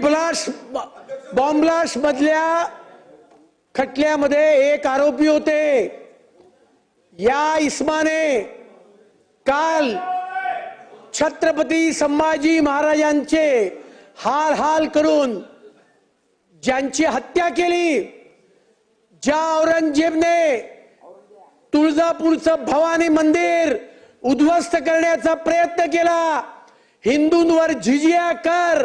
Blast bomb blast मधल्या खटल्यामध्ये एक आरोपी होते. या इस्माने काल छत्रपती संभाजी महाराजांचे हाल हाल करून ज्यांची हत्या केली ज्या औरंगजेबने तुळजापूरचं भवानी मंदिर उद्ध्वस्त करण्याचा प्रयत्न केला हिंदूंवर झिजिया कर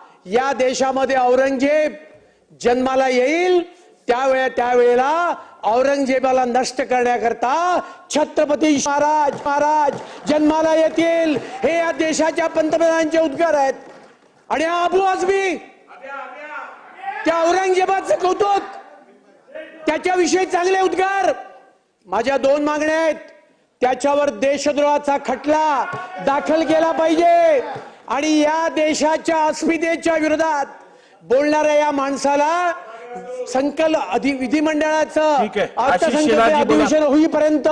या देशामध्ये औरंगजेब जन्माला येईल त्यावेळे त्यावेळेला औरंगजेबाला नष्ट करण्याकरता छत्रपती महाराज महाराज जन्माला येतील. हे या देशाच्या पंतप्रधानांचे उद्गार आहेत. आणि आपलो अबू आझमी त्या औरंगजेबाचं कौतुक त्याच्याविषयी चांगले उद्गार. माझ्या दोन मागण्या आहेत. त्याच्यावर देशद्रोहाचा खटला दाखल केला पाहिजे. आणि या देशाच्या अस्मितेच्या विरोधात बोलणाऱ्या या माणसाला संकल अधि विधिमंडळाचं अर्थसंकल्प. अधिवेशन होईपर्यंत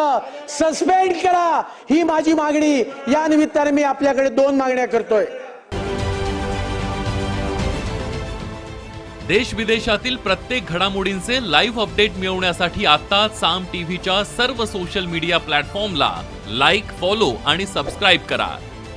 सस्पेंड करा ही माझी मागणी. या निमित्ताने मी आपल्याकडे दोन मागण्या करतोय. देश विदेशातील प्रत्येक घडामोडींचे लाईव्ह अपडेट मिळवण्यासाठी आता साम टीव्हीच्या सर्व सोशल मीडिया प्लॅटफॉर्मला लाईक फॉलो आणि सबस्क्राईब करा.